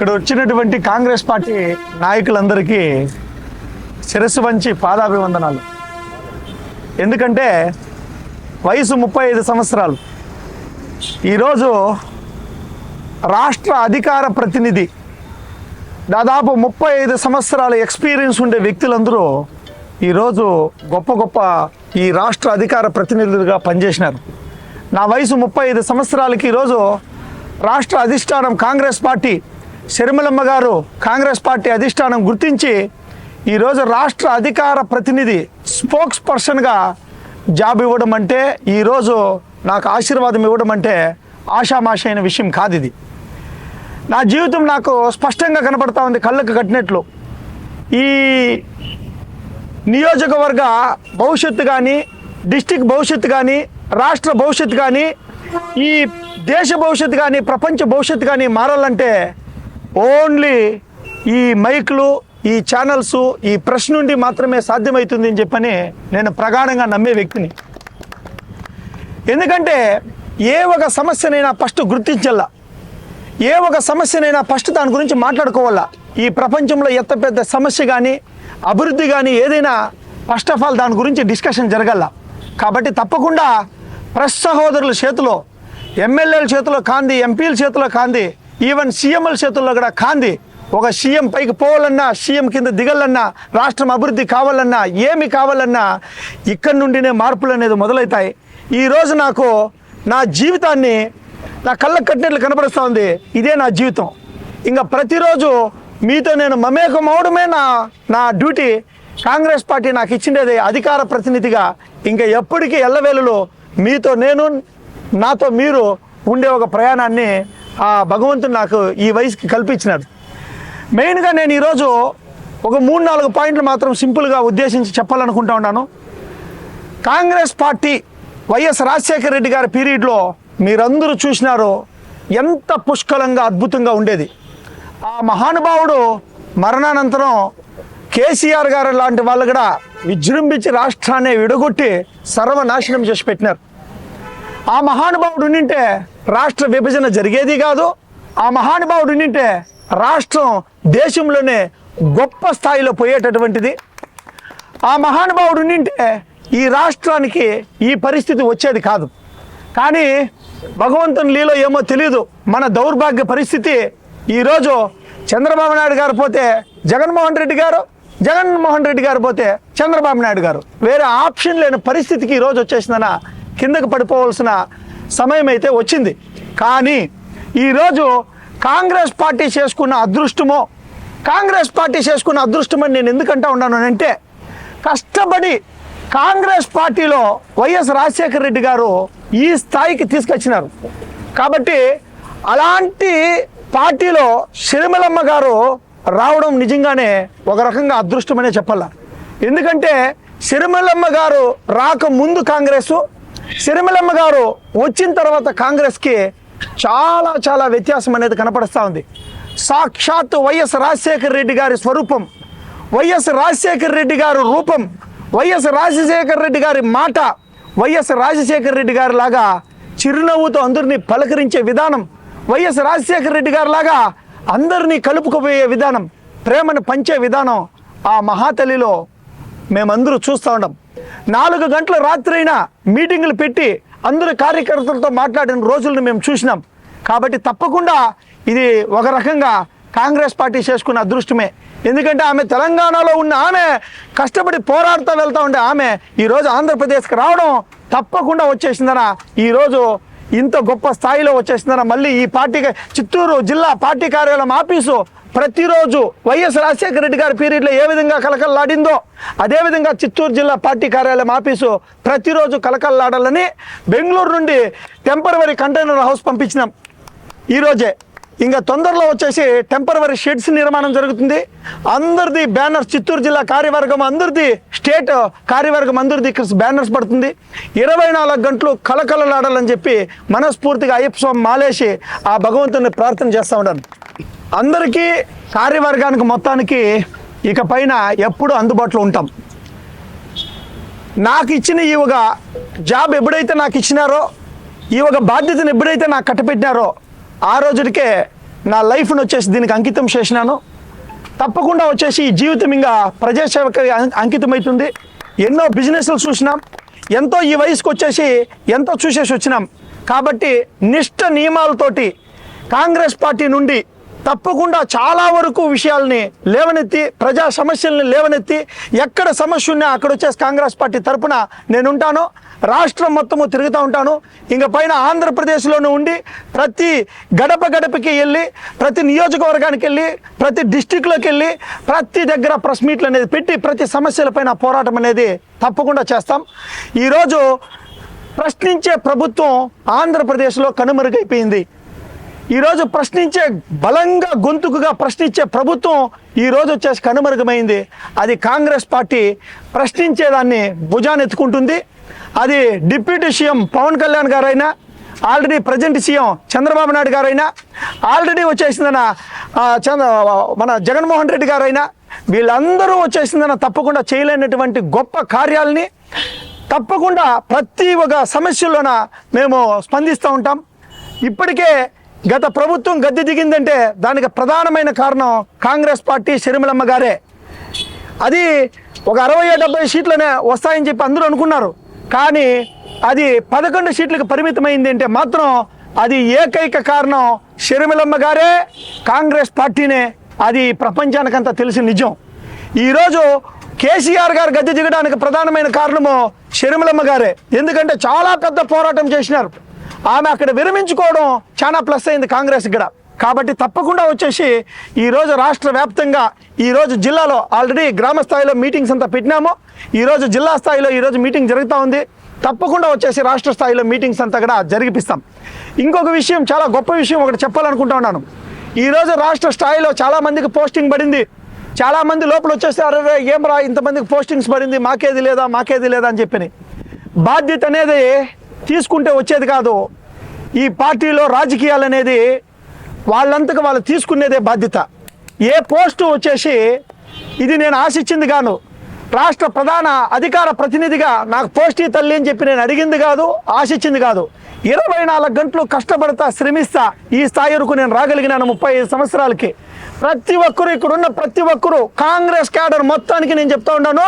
ఇక్కడ వచ్చినటువంటి కాంగ్రెస్ పార్టీ నాయకులందరికీ శిరస్సు వంచి పాదాభివందనాలు. ఎందుకంటే వయసు ముప్పై ఐదు సంవత్సరాలు. ఈరోజు రాష్ట్ర అధికార ప్రతినిధి దాదాపు ముప్పై ఐదు సంవత్సరాల ఎక్స్పీరియన్స్ ఉండే వ్యక్తులందరూ ఈరోజు గొప్ప గొప్ప ఈ రాష్ట్ర అధికార ప్రతినిధులుగా పనిచేసినారు. నా వయసు ముప్పై ఐదు సంవత్సరాలకి ఈరోజు రాష్ట్ర అధిష్టానం కాంగ్రెస్ పార్టీ శర్మలమ్మ గారు కాంగ్రెస్ పార్టీ అధిష్టానం గుర్తించి ఈరోజు రాష్ట్ర అధికార ప్రతినిధి స్పోక్స్ పర్సన్గా జాబ్ ఇవ్వడం అంటే ఈరోజు నాకు ఆశీర్వాదం ఇవ్వడం అంటే ఆషామాష అయిన విషయం కాదు ఇది నా జీవితం నాకు స్పష్టంగా కనపడతా ఉంది కళ్ళకు కట్టినట్లు. ఈ నియోజకవర్గ భవిష్యత్తు కానీ డిస్టిక్ భవిష్యత్తు కానీ రాష్ట్ర భవిష్యత్తు కానీ ఈ దేశ భవిష్యత్తు కానీ ప్రపంచ భవిష్యత్తు కానీ మారాలంటే ఓన్లీ ఈ మైక్లు ఈ ఛానల్స్ ఈ ప్రెస్ నుండి మాత్రమే సాధ్యమవుతుంది అని చెప్పని నేను ప్రగాఢంగా నమ్మే వ్యక్తిని. ఎందుకంటే ఏ ఒక సమస్యనైనా ఫస్ట్ గుర్తించాల ఏ ఒక సమస్యనైనా ఫస్ట్ దాని గురించి మాట్లాడుకోవాలా ఈ ప్రపంచంలో ఎంత పెద్ద సమస్య కానీ అభివృద్ధి కానీ ఏదైనా ఫస్ట్ ఆఫ్ ఆల్ దాని గురించి డిస్కషన్ జరగాల కాబట్టి తప్పకుండా ప్రెస్ సహోదరుల చేతిలో ఎమ్మెల్యేల చేతిలో కాంది ఎంపీల చేతిలో కాంది ఈవెన్ సీఎంల చేతుల్లో కూడా కాంది. ఒక సీఎం పైకి పోవాలన్నా సీఎం కింద దిగాలన్నా రాష్ట్రం అభివృద్ధి కావాలన్నా ఏమి కావాలన్నా ఇక్కడి నుండినే మార్పులు అనేది మొదలవుతాయి. ఈరోజు నాకు నా జీవితాన్ని నా కళ్ళకు కట్టినట్లు కనపరుస్తూ ఉంది. ఇదే నా జీవితం. ఇంకా ప్రతిరోజు మీతో నేను మమేకం అవడమే నా నా డ్యూటీ. కాంగ్రెస్ పార్టీ నాకు ఇచ్చిండేది అధికార ప్రతినిధిగా. ఇంకా ఎప్పటికీ ఎల్లవేళలో మీతో నేను నాతో మీరు ఉండే ఒక ప్రయాణాన్ని ఆ భగవంతుడు నాకు ఈ వయసుకి కల్పించినాడు మెయిన్గా నేను ఈరోజు ఒక మూడు నాలుగు పాయింట్లు మాత్రం సింపుల్గా ఉద్దేశించి చెప్పాలనుకుంటా ఉన్నాను. కాంగ్రెస్ పార్టీ వైఎస్ రాజశేఖర రెడ్డి గారి పీరియడ్లో మీరందరూ చూసినారు ఎంత పుష్కలంగా అద్భుతంగా ఉండేది. ఆ మహానుభావుడు మరణానంతరం కేసీఆర్ గారు లాంటి వాళ్ళు కూడా విజృంభించి రాష్ట్రాన్ని విడగొట్టి సర్వనాశనం చేసి పెట్టినారు. ఆ మహానుభావుడు ఉండింటే రాష్ట్ర విభజన జరిగేది కాదు ఆ మహానుభావుడు నింటే రాష్ట్రం దేశంలోనే గొప్ప స్థాయిలో పోయేటటువంటిది. ఆ మహానుభావుడు ఉండింటే ఈ రాష్ట్రానికి ఈ పరిస్థితి వచ్చేది కాదు. కానీ భగవంతుని లీలో ఏమో తెలియదు మన దౌర్భాగ్య పరిస్థితి. ఈరోజు చంద్రబాబు నాయుడు గారు పోతే జగన్మోహన్ రెడ్డి గారు జగన్మోహన్ రెడ్డి గారు పోతే చంద్రబాబు నాయుడు గారు. వేరే ఆప్షన్ లేని పరిస్థితికి ఈరోజు వచ్చేసిందన కిందకు పడిపోవాల్సిన సమయం అయితే వచ్చింది. కానీ ఈరోజు కాంగ్రెస్ పార్టీ చేసుకున్న అదృష్టమో కాంగ్రెస్ పార్టీ చేసుకున్న అదృష్టం అని నేను ఎందుకంటా ఉన్నాను అంటే కష్టపడి కాంగ్రెస్ పార్టీలో వైఎస్ రాజశేఖర రెడ్డి గారు ఈ స్థాయికి తీసుకొచ్చినారు. కాబట్టి అలాంటి పార్టీలో షర్మిలమ్మ గారు రావడం నిజంగానే ఒక రకంగా అదృష్టమనే చెప్పాల. ఎందుకంటే షర్మిలమ్మ గారు రాకముందు కాంగ్రెస్ సిరిమలమ్మ గారు వచ్చిన తర్వాత కాంగ్రెస్కి చాలా చాలా వ్యత్యాసం అనేది కనపడుస్తూ ఉంది. సాక్షాత్ వైఎస్ రాజశేఖర రెడ్డి గారి స్వరూపం వైఎస్ రాజశేఖర రెడ్డి గారు రూపం వైఎస్ రాజశేఖర రెడ్డి గారి మాట వైఎస్ రాజశేఖర రెడ్డి గారి లాగా చిరునవ్వుతో అందరినీ పలకరించే విధానం వైఎస్ రాజశేఖర రెడ్డి గారి లాగా అందరినీ కలుపుకుపోయే విధానం ప్రేమను పంచే విధానం ఆ మహాతలిలో మేమందరూ చూస్తూ ఉన్నాం నాలుగు గంటల రాత్రైనా మీటింగులు పెట్టి అందరు కార్యకర్తలతో మాట్లాడిన రోజులను మేము చూసినాం. కాబట్టి తప్పకుండా ఇది ఒక రకంగా కాంగ్రెస్ పార్టీ చేసుకున్న అదృష్టమే. ఎందుకంటే ఆమె తెలంగాణలో ఉన్న ఆమె కష్టపడి పోరాడుతూ వెళ్తూ ఉండే ఆమె ఈరోజు ఆంధ్రప్రదేశ్కి రావడం తప్పకుండా వచ్చేసిందన ఈరోజు ఇంత గొప్ప స్థాయిలో వచ్చేసిందన మళ్ళీ ఈ పార్టీకి చిత్తూరు జిల్లా పార్టీ కార్యాలయం ఆఫీసు ప్రతిరోజు వైఎస్ రాజశేఖర రెడ్డి గారి పీరియడ్లో ఏ విధంగా కలకల్లాడిందో అదేవిధంగా చిత్తూరు జిల్లా పార్టీ కార్యాలయం ఆఫీసు ప్రతిరోజు కలకల్లాడాలని బెంగళూరు నుండి టెంపరవరీ కంటైనర్ హౌస్ పంపించినాం. ఈరోజే ఇంకా తొందరలో వచ్చేసి టెంపరవరీ షెడ్స్ నిర్మాణం జరుగుతుంది. అందరిది బ్యానర్స్ చిత్తూరు జిల్లా కార్యవర్గం అందరిది స్టేట్ కార్యవర్గం అందరిది బ్యానర్స్ పడుతుంది. ఇరవై నాలుగు గంటలు కలకలలాడాలని చెప్పి మనస్ఫూర్తిగా అయ్యప్ప స్వామి మాలేసి ఆ భగవంతుని ప్రార్థన చేస్తూ ఉన్నాను. అందరికీ కార్యవర్గానికి మొత్తానికి ఇక పైన ఎప్పుడు అందుబాటులో ఉంటాం. నాకు ఇచ్చిన ఈ ఒక జాబ్ ఎప్పుడైతే నాకు ఇచ్చినారో ఈ ఒక బాధ్యతను ఎప్పుడైతే నాకు కట్టపెట్టినారో ఆ రోజుకే నా లైఫ్ను వచ్చేసి దీనికి అంకితం చేసినాను. తప్పకుండా వచ్చేసి ఈ జీవితం ఇంకా ప్రజాసేవకు అంకితమవుతుంది ఎన్నో బిజినెస్లు చూసినాం. ఎంతో ఈ వయసుకు వచ్చేసి ఎంతో చూసేసి వచ్చినాం. కాబట్టి నిష్ట నియమాలతోటి కాంగ్రెస్ పార్టీ నుండి తప్పకుండా చాలా వరకు విషయాల్ని లేవనెత్తి ప్రజా సమస్యల్ని లేవనెత్తి ఎక్కడ సమస్య ఉన్నా అక్కడ వచ్చేసి కాంగ్రెస్ పార్టీ తరపున నేను ఉంటాను రాష్ట్రం మొత్తము తిరుగుతూ ఉంటాను. ఇంక పైన ఆంధ్రప్రదేశ్లోనే ఉండి ప్రతి గడప గడపకి వెళ్ళి ప్రతి నియోజకవర్గానికి వెళ్ళి ప్రతి డిస్టిక్లోకి వెళ్ళి ప్రతి దగ్గర ప్రెస్ మీట్లు అనేది పెట్టి ప్రతి సమస్యలపైన పోరాటం అనేది తప్పకుండా చేస్తాం. ఈరోజు ప్రశ్నించే ప్రభుత్వం ఆంధ్రప్రదేశ్లో కనుమరుగైపోయింది. ఈరోజు ప్రశ్నించే బలంగా గొంతుకుగా ప్రశ్నించే ప్రభుత్వం ఈరోజు వచ్చేసి కనుమరుగమైంది. అది కాంగ్రెస్ పార్టీ ప్రశ్నించేదాన్ని భుజానెత్తుకుంటుంది అది డిప్యూటీ సీఎం పవన్ కళ్యాణ్ గారైనా already present CM Chandrababu Naidu గారైనా ఆల్రెడీ వచ్చేసిందన్న చంద్ర మన జగన్మోహన్ రెడ్డి గారైనా వీళ్ళందరూ వచ్చేసిందన్న తప్పకుండా చేయలేనటువంటి గొప్ప కార్యాలని తప్పకుండా ప్రతి ఒక్క సమస్యలోన మేము స్పందిస్తూ ఉంటాం. ఇప్పటికే గత ప్రభుత్వం గద్దె దిగిందంటే దానికి ప్రధానమైన కారణం కాంగ్రెస్ పార్టీ షర్మిలమ్మ గారే. అది ఒక అరవై డెబ్బై సీట్లనే వస్తాయని చెప్పి అందరూ అనుకున్నారు. కానీ అది పదకొండు సీట్లకు పరిమితమైంది అంటే మాత్రం అది ఏకైక కారణం షర్మిలమ్మ గారే కాంగ్రెస్ పార్టీనే. అది ప్రపంచానికంతా తెలిసిన నిజం. ఈరోజు కేసీఆర్ గారు గద్దె దిగడానికి ప్రధానమైన కారణము షర్మిలమ్మ గారే. ఎందుకంటే చాలా పెద్ద పోరాటం చేసినారు. ఆమె అక్కడ విరమించుకోవడం చాలా ప్లస్ అయింది కాంగ్రెస్ ఇక్కడ. కాబట్టి తప్పకుండా వచ్చేసి ఈరోజు రాష్ట్ర వ్యాప్తంగా ఈరోజు జిల్లాలో ఆల్రెడీ గ్రామ స్థాయిలో మీటింగ్స్ అంతా పెట్టినాము. ఈరోజు జిల్లా స్థాయిలో ఈరోజు మీటింగ్ జరుగుతూ ఉంది. తప్పకుండా వచ్చేసి రాష్ట్ర స్థాయిలో మీటింగ్స్ అంతా కూడా జరిగిపిస్తాం ఇంకొక విషయం చాలా గొప్ప విషయం ఒకటి చెప్పాలనుకుంటా ఉన్నాను. ఈరోజు రాష్ట్ర స్థాయిలో చాలామందికి పోస్టింగ్ పడింది. చాలామంది లోపల వచ్చేసి అరే ఏం రా ఇంతమందికి పోస్టింగ్స్ పడింది మాకేది లేదా మాకేది లేదా అని చెప్పని. బాధ్యత అనేది తీసుకుంటే వచ్చేది కాదు. ఈ పార్టీలో రాజకీయాలు అనేది వాళ్ళంతకు వాళ్ళు తీసుకునేదే బాధ్యత. ఏ పోస్టు వచ్చేసి ఇది నేను ఆశించింది గాను రాష్ట్ర ప్రధాన అధికార ప్రతినిధిగా నాకు పోస్టీ తల్లి అని చెప్పి నేను అడిగింది కాదు ఆశించింది కాదు. ఇరవై నాలుగు గంటలు కష్టపడతా శ్రమిస్తా ఈ స్థాయి వరకు నేను రాగలిగినాను ముప్పై ఐదు సంవత్సరాలకి. ప్రతి ఒక్కరు ఇక్కడ ఉన్న ప్రతి ఒక్కరు కాంగ్రెస్ క్యాడర్ మొత్తానికి నేను చెప్తా ఉన్నాను.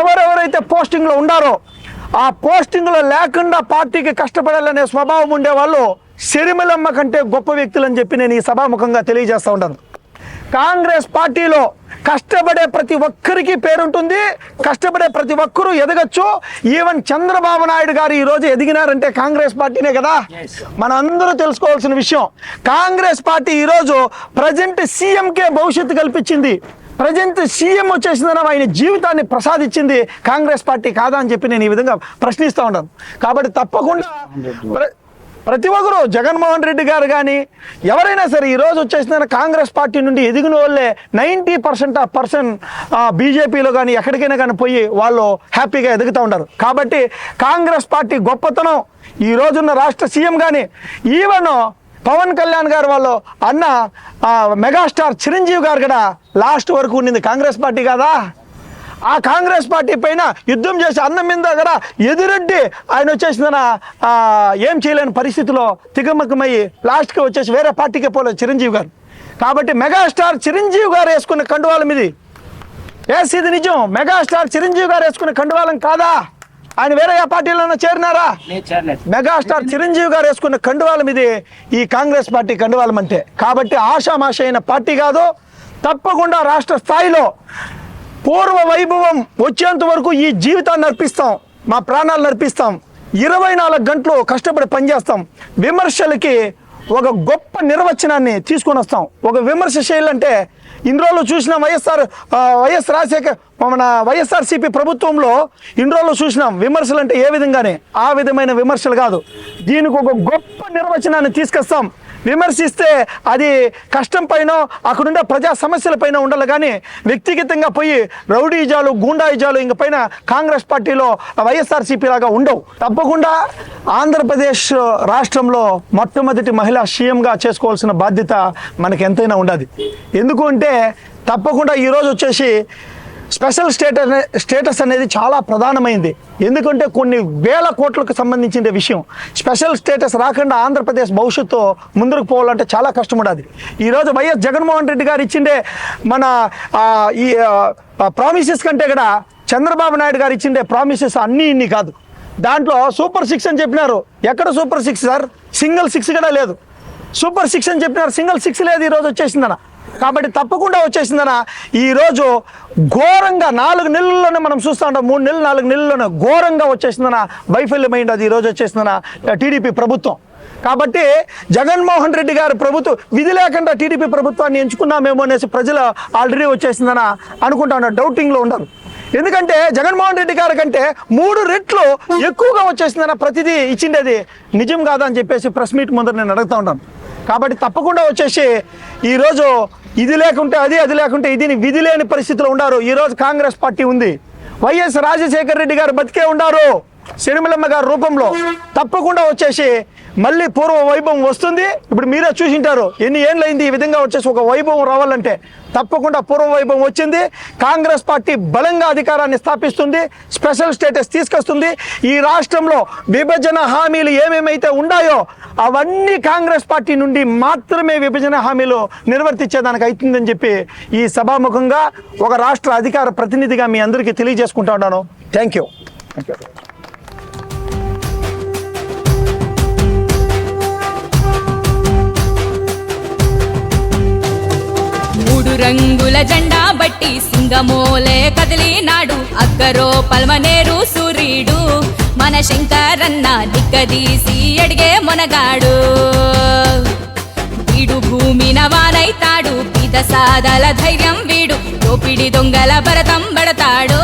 ఎవరెవరైతే పోస్టింగ్లో ఉండారో ఆ పోస్టింగ్లో లేకుండా పార్టీకి కష్టపడాలనే స్వభావం ఉండేవాళ్ళు సిరిమలమ్మ కంటే గొప్ప వ్యక్తులు అని చెప్పి నేను ఈ సభాముఖంగా తెలియజేస్తూ ఉంటాను. కాంగ్రెస్ పార్టీలో కష్టపడే ప్రతి ఒక్కరికి పేరుంటుంది కష్టపడే ప్రతి ఒక్కరూ ఎదగచ్చు. ఈవెన్ చంద్రబాబు నాయుడు గారు ఈ రోజు ఎదిగినారంటే కాంగ్రెస్ పార్టీనే కదా? మన అందరూ తెలుసుకోవాల్సిన విషయం కాంగ్రెస్ పార్టీ ఈరోజు ప్రజెంట్ సీఎంకే భవిష్యత్తు కల్పించింది. ప్రజెంట్ సీఎం వచ్చేసిందని ఆయన జీవితాన్ని ప్రసాదించింది కాంగ్రెస్ పార్టీ కాదా అని చెప్పి నేను ఈ విధంగా ప్రశ్నిస్తూ ఉన్నాను. కాబట్టి తప్పకుండా ప్ర- ప్రతి ఒక్కరు జగన్మోహన్ రెడ్డి గారు కానీ ఎవరైనా సరే ఈరోజు వచ్చేసిన కాంగ్రెస్ పార్టీ నుండి ఎదిగిన వాళ్ళే నైంటీ పర్సెంట్ ఆ పర్సన్ బీజేపీలో కానీ ఎక్కడికైనా కానీ పోయి వాళ్ళు హ్యాపీగా ఎదుగుతూ ఉంటారు కాబట్టి కాంగ్రెస్ పార్టీ గొప్పతనం ఈ రోజున్న రాష్ట్ర సీఎం కానీ ఈవెన్ పవన్ కళ్యాణ్ గారు వాళ్ళు అన్న మెగాస్టార్ చిరంజీవి గారు కూడా లాస్ట్ వరకు ఉండింది కాంగ్రెస్ పార్టీ కదా? ఆ కాంగ్రెస్ పార్టీ పైన యుద్ధం చేసి అన్నం మీద దగ్గర ఎదురెడ్డి ఆయన వచ్చేసిన ఏం చేయలేని పరిస్థితిలో తిగమకమయ్యి లాస్ట్కి వచ్చేసి వేరే పార్టీకే పోలేదు చిరంజీవి గారు. కాబట్టి మెగాస్టార్ చిరంజీవి గారు వేసుకున్న కండువాల ఇది ఎస్ ఇది నిజం మెగాస్టార్ చిరంజీవి గారు వేసుకున్న కండువాలం కాదా? ఆయన వేరే పార్టీలోనో చేరినారా? మెగాస్టార్ చిరంజీవి గారు వేసుకున్న కండువాలం ఇది ఈ కాంగ్రెస్ పార్టీ కండువాలం అంటే కాబట్టి ఆషామాష అయిన పార్టీ కాదు తప్పకుండా రాష్ట్ర స్థాయిలో పూర్వ వైభవం వచ్చేంత వరకు ఈ జీవితాన్ని అర్పిస్తాం మా ప్రాణాలు అర్పిస్తాం. ఇరవై నాలుగు గంటలు కష్టపడి పనిచేస్తాం. విమర్శలకి ఒక గొప్ప నిర్వచనాన్ని తీసుకొని వస్తాం. ఒక విమర్శ చేయాలంటే ఇన్ని రోజులు చూసిన వైఎస్ఆర్ వైఎస్ రాజశేఖర్ మన వైఎస్ఆర్సీపీ ప్రభుత్వంలో ఇన్ని రోజులు చూసినాం విమర్శలు అంటే ఏ విధంగానే ఆ విధమైన విమర్శలు కాదు. దీనికి ఒక గొప్ప నిర్వచనాన్ని తీసుకొస్తాం. విమర్శిస్తే అది కష్టం పైన అక్కడుండే ప్రజా సమస్యల పైన ఉండాలి. కానీ వ్యక్తిగతంగా పోయి రౌడీజాలు గూండాయిజాలు ఇంక పైన కాంగ్రెస్ పార్టీలో వైఎస్ఆర్సీపీ లాగా ఉండవు. తప్పకుండా ఆంధ్రప్రదేశ్ రాష్ట్రంలో మొట్టమొదటి మహిళా సీఎంగా చేసుకోవాల్సిన బాధ్యత మనకు ఎంతైనా ఉండదు. ఎందుకు అంటే తప్పకుండా ఈరోజు వచ్చేసి స్పెషల్ స్టేటస్ స్టేటస్ అనేది చాలా ప్రధానమైంది. ఎందుకంటే కొన్ని వేల కోట్లకు సంబంధించిన విషయం. స్పెషల్ స్టేటస్ రాకుండా ఆంధ్రప్రదేశ్ భవిష్యత్తు ముందుకు పోవాలంటే చాలా కష్టం ఉండదు ఈరోజు వైఎస్ జగన్మోహన్ రెడ్డి గారు ఇచ్చిండే మన ఈ ప్రామిసెస్ కంటే కూడా చంద్రబాబు నాయుడు గారు ఇచ్చిండే ప్రామిసెస్ అన్నీ ఇన్ని కాదు. దాంట్లో సూపర్ సిక్స్ అని చెప్పినారు. ఎక్కడ super six sir? Single six కూడా లేదు. సూపర్ సిక్స్ అని చెప్పినారు. సింగిల్ సిక్స్ లేదు ఈరోజు వచ్చేసిందన్న కాబట్టి తప్పకుండా వచ్చేసిందన ఈరోజు ఘోరంగా నాలుగు నెలల్లోనే మనం చూస్తూ ఉంటాం. మూడు నెలలు నాలుగు నెలల్లోనే ఘోరంగా వచ్చేసిందన వైఫల్యమైంది అది ఈరోజు వచ్చేసిందన టీడీపీ ప్రభుత్వం. కాబట్టి జగన్మోహన్ రెడ్డి గారి ప్రభుత్వం విధి లేకుండా టీడీపీ ప్రభుత్వాన్ని ఎంచుకున్నామేమో అనేసి ప్రజలు ఆల్రెడీ వచ్చేసిందన అనుకుంటా ఉన్నారు. డౌటింగ్లో ఉండరు ఎందుకంటే జగన్మోహన్ రెడ్డి గారి కంటే మూడు రెట్లు ఎక్కువగా వచ్చేసిందన్న ప్రతిదీ ఇచ్చిండేది నిజం కాదని చెప్పేసి ప్రెస్ మీట్ ముందర నేను అడుగుతా ఉంటాను. కాబట్టి తప్పకుండా వచ్చేసి ఈరోజు ఇది లేకుంటే అది అది లేకుంటే ఇది విధి లేని పరిస్థితిలో ఉన్నారు. ఈరోజు కాంగ్రెస్ పార్టీ ఉంది. వైఎస్ రాజశేఖర రెడ్డి గారు బతికే ఉన్నారు. సిరిమిలమ్మ గారి రూపంలో తప్పకుండా వచ్చేసి మళ్ళీ పూర్వ వైభవం వస్తుంది. ఇప్పుడు మీరే చూసింటారు ఎన్ని ఏండ్లైంది ఈ విధంగా వచ్చేసి ఒక వైభవం రావాలంటే. తప్పకుండా పూర్వ వైభవం వచ్చింది. కాంగ్రెస్ పార్టీ బలంగా అధికారాన్ని స్థాపిస్తుంది స్పెషల్ స్టేటస్ తీసుకొస్తుంది. ఈ రాష్ట్రంలో విభజన హామీలు ఏమేమైతే ఉన్నాయో అవన్నీ కాంగ్రెస్ పార్టీ నుండి మాత్రమే విభజన హామీలు నిర్వర్తించేదానికి అవుతుందని చెప్పి ఈ సభాముఖంగా ఒక రాష్ట్ర అధికార ప్రతినిధిగా మీ అందరికీ తెలియజేసుకుంటా ఉన్నాను. థ్యాంక్ యూ రంగుల జెండా బట్టి సింగమోలే కదిలినాడు. అక్కరో పల్మనేరు సూర్యుడు మన శంకరన్న దిక్కదీసి అడిగే మొనగాడు. వీడు భూమి నవానైతాడు పిద సాదల ధైర్యం వీడు. దోపిడి దొంగల భరతం పడతాడు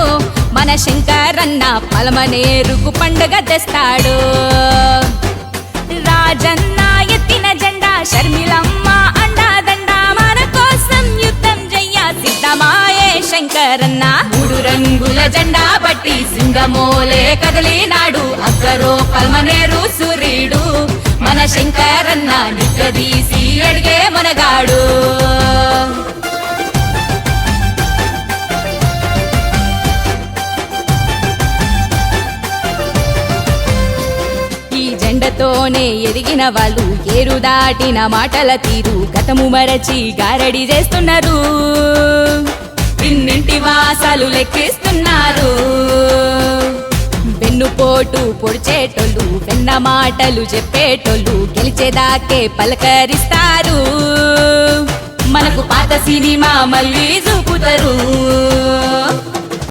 మన శంకరన్న పలమనేరుకు పండుగ తెస్తాడు. రాజన్న ఎత్తిన జెండా షర్మిలమ్మ శంకరన్న. మూడు రంగుల జెండా బట్టి సింగమోలే కదిలినాడు. అక్కరో పల్మనేరు సూర్యుడు మన శంకరన్న నిక్కదీసి అడిగే మనగాడు. ఈ జెండతోనే ఎదిగిన వాళ్ళు ఏరు దాటిన మాటల తీరు గతము మరచి గారడి చేస్తున్నారు. ఇన్నింటి వాసాలు లెక్కిస్తున్నారు. వెన్నుపోటు పొడిచేటోళ్ళు వెన్న మాటలు చెప్పేటోళ్ళు గెలిచేదాకే పలకరిస్తారు. మనకు పాత సినిమా మళ్ళీ చూపుతారు.